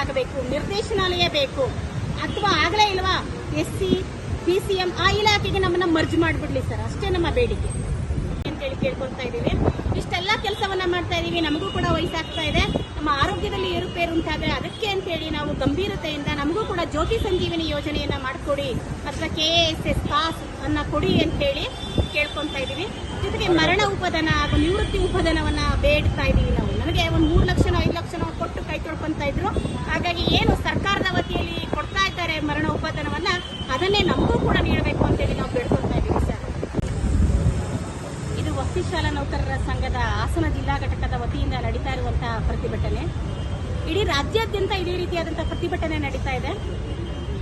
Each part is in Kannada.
ಆಗಬೇಕು, ನಿರ್ದೇಶನಾಲಯ ಬೇಕು, ಅಥವಾ ಆಗಲೇ ಇಲ್ವಾ? S C P C M ಆ ಇಲಾಖೆಗೆ ನಮ್ಮನ್ನ ಮರ್ಜ್ ಮಾಡಿಬಿಡ್ಲಿ ಸರ್, ಅಷ್ಟೇ ನಮ್ಮ ಬೇಡಿಕೆ. ಅಂತೇಳಿ ಕೇಳ್ಕೊಳ್ತಾ ಇದ್ದೀವಿ. ಇಷ್ಟೆಲ್ಲ ಕೆಲಸವನ್ನ ಮಾಡ್ತಾ ಇದೀವಿ ನಮಗೂ ಕೂಡ ವಯಸ್ಸಾಗ್ತಾ ಇದೆ. ನಮ್ಮ ಆರೋಗ್ಯದಲ್ಲಿ ಏರುಪೇರು ಉಂಟಾದ್ರೆ ಅದಕ್ಕೆ ಅಂತೇಳಿ ನಾವು ಗಂಭೀರತೆಯಿಂದ ನಮಗೂ ಕೂಡ ಜ್ಯೋತಿ ಸಂಜೀವಿನಿ ಯೋಜನೆಯನ್ನ ಮಾಡಿಕೊಡಿ, ಅಥವಾ ಕೆ ಎಸ್ ಎಸ್ ಪಾಸ್ ಅನ್ನ ಕೊಡಿ ಅಂತೇಳಿ ಕೇಳ್ಕೊಂತಾ ಇದೀವಿ ಜೊತೆಗೆ ಮರಣ ಉಪಧನ ಹಾಗೂ ನಿವೃತ್ತಿ ಉಪಧನವನ್ನ ಬೇಡ್ತಾ ಇದೀವಿ ನಾವು. ನನಗೆ ಒಂದು ಮೂರು ಲಕ್ಷನೋ, ಐದು ಲಕ್ಷನೋ ಕೊಟ್ಟು ಕೈ ತೊಳ್ಕೊತಾ ಇದ್ರು. ಹಾಗಾಗಿ ಏನು ಸರ್ಕಾರದ ವತಿಯಲ್ಲಿ ಕೊಡ್ತಾ ಇದ್ದಾರೆ ಮರಣ ಉಪಧನವನ್ನ ಅದನ್ನೇ ನಮಗೂ ಕೂಡ ನೀಡಬೇಕು ಅಂತೇಳಿ ನಾವು ಬೇಡ್ಕೊತಾ ಇದೀವಿ ಸರ್ ಇದು ವಸತಿ ಶಾಲಾ ನೌಕರರ ಸಂಘದ ಹಾಸನ ಜಿಲ್ಲಾ ಘಟಕದ ವತಿಯಿಂದ ನಡೀತಾ ಇರುವಂತಹ ಪ್ರತಿಭಟನೆ. ಇಡೀ ರಾಜ್ಯಾದ್ಯಂತ ಇದೇ ರೀತಿಯಾದಂತಹ ಪ್ರತಿಭಟನೆ ನಡೀತಾ ಇದೆ.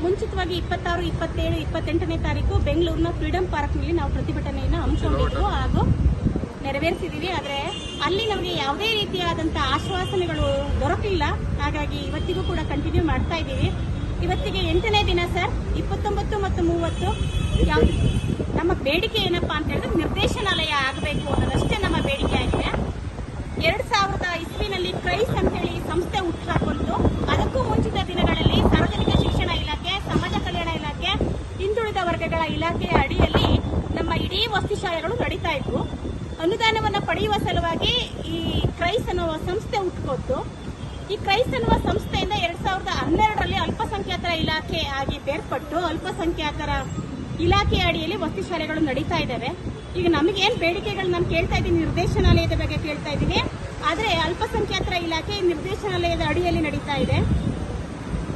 ಮುಂಚಿತವಾಗಿ ಇಪ್ಪತ್ತಾರು, ಇಪ್ಪತ್ತೇಳು, ಇಪ್ಪತ್ತೆಂಟನೇ ತಾರೀಕು ಬೆಂಗಳೂರಿನ ಫ್ರೀಡಂ ಪಾರ್ಕ್ನಲ್ಲಿ ನಾವು ಪ್ರತಿಭಟನೆಯನ್ನು ಹಮ್ಮಿಕೊಂಡಿದ್ದು ಹಾಗೂ ನೆರವೇರಿಸಿದೀವಿ. ಆದರೆ ಅಲ್ಲಿ ನಮಗೆ ಯಾವುದೇ ರೀತಿಯಾದಂತಹ ಆಶ್ವಾಸನೆಗಳು ದೊರಕಲಿಲ್ಲ ಹಾಗಾಗಿ ಇವತ್ತಿಗೂ ಕೂಡ ಕಂಟಿನ್ಯೂ ಮಾಡ್ತಾ ಇದ್ದೀವಿ. ಇವತ್ತಿಗೆ ಎಂಟನೇ ದಿನ ಸರ್. ಇಪ್ಪತ್ತೊಂಬತ್ತು ಮತ್ತು ಮೂವತ್ತು. ನಮ್ಮ ಬೇಡಿಕೆ ಏನಪ್ಪಾ ಅಂತ ಹೇಳಿದ್ರೆ ನಿರ್ದೇಶನಾಲಯ ಆಗಬೇಕು ಅನ್ನೋದಷ್ಟೇ ನಮ್ಮ ಬೇಡಿಕೆ ಆಗಿದೆ. ಎರಡ್ ಸಾವಿರದ ಇಸ್ವಿನಲ್ಲಿ ಕ್ರೈಸ್ ಅಂತೇಳಿ ಸಂಸ್ಥೆ ಹುಟ್ಟಾಕೊಂಡು ಅದಕ್ಕೂ ಮುಂಚಿತ ದಿನಗಳಲ್ಲಿ ಸಾರ್ವಜನಿಕ ಶಿಕ್ಷಣ ಇಲಾಖೆ, ಸಮಾಜ ಕಲ್ಯಾಣ ಇಲಾಖೆ, ಹಿಂದುಳಿದ ವರ್ಗಗಳ ಇಲಾಖೆಯ ಅಡಿಯಲ್ಲಿ ನಮ್ಮ ಇಡೀ ವಸ್ತಿ ಶಾಲೆಗಳು ನಡೀತಾ ಇದ್ವು. ಅನುದಾನವನ್ನು ಪಡೆಯುವ ಸಲುವಾಗಿ ಈ ಕ್ರೈಸ್ ಅನ್ನುವ ಸಂಸ್ಥೆ ಹುಟ್ಟುಕೊತ್ತು ಈ ಕ್ರೈಸ್ ಅನ್ನುವ ಸಂಸ್ಥೆಯಿಂದ ಎರಡ್ ಸಾವಿರದ ಹನ್ನೆರಡರಲ್ಲಿ ಅಲ್ಪಸಂಖ್ಯಾತರ ಇಲಾಖೆ ಆಗಿ ಬೇರ್ಪಟ್ಟು ಅಲ್ಪಸಂಖ್ಯಾತರ ಇಲಾಖೆಯ ಅಡಿಯಲ್ಲಿ ವಸತಿ ಶಾಲೆಗಳು ನಡೀತಾ ಇದ್ದಾವೆ. ಈಗ ನಮಗೆ ಏನ್ ಬೇಡಿಕೆಗಳು ನಾನು ಕೇಳ್ತಾ ಇದ್ದೀನಿ, ನಿರ್ದೇಶನಾಲಯದ ಬಗ್ಗೆ ಕೇಳ್ತಾ ಇದ್ದೀನಿ. ಆದರೆ ಅಲ್ಪಸಂಖ್ಯಾತರ ಇಲಾಖೆ ನಿರ್ದೇಶನಾಲಯದ ಅಡಿಯಲ್ಲಿ ನಡೀತಾ ಇದೆ.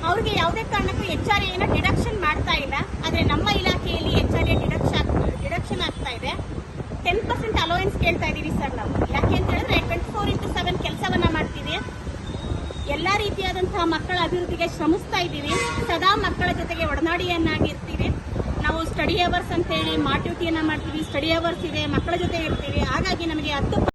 ಅವ್ರಿಗೆ ಯಾವುದೇ ಕಾರಣಕ್ಕೂ ಎಚ್ ಆರ್ ಎನ ಡಿಡಕ್ಷನ್ ಮಾಡ್ತಾ ಇಲ್ಲ. ಆದರೆ ನಮ್ಮ ಇಲಾಖೆಯಲ್ಲಿ H R A deduction deduction ಆಗ್ತಾ ಇದೆ. ಟೆನ್ ಪರ್ಸೆಂಟ್ ಅಲೋಯನ್ಸ್ ಕೇಳ್ತಾ ಇದ್ದೀವಿ ಸರ್ ನಾವು. ಯಾಕೆ ಅಂತ ಹೇಳಿದ್ರೆ ಟ್ವೆಂಟಿ ಫೋರ್ ಇಂಟು ಸೆವೆನ್ ಕೆಲಸವನ್ನ ಮಾಡ್ತೀವಿ. ಎಲ್ಲ ರೀತಿಯಾದಂತಹ ಮಕ್ಕಳ ಅಭಿವೃದ್ಧಿಗೆ ಶ್ರಮಿಸ್ತಾ ಇದ್ದೀವಿ. ಸದಾ ಮಕ್ಕಳ ಜೊತೆಗೆ ಒಡನಾಡಿಯನ್ನಾಗಿರ್ತೀವಿ. ನಾವು ಸ್ಟಡಿ ಅವರ್ಸ್ ಅಂತ ಹೇಳಿ ಮಾ ಡ್ಯೂಟಿಯನ್ನ ಮಾಡ್ತೀವಿ ಸ್ಟಡಿ ಅವರ್ಸ್ ಇದೆ, ಮಕ್ಕಳ ಜೊತೆ ಇರ್ತೀವಿ. ಹಾಗಾಗಿ ನಮಗೆ ಹತ್ತು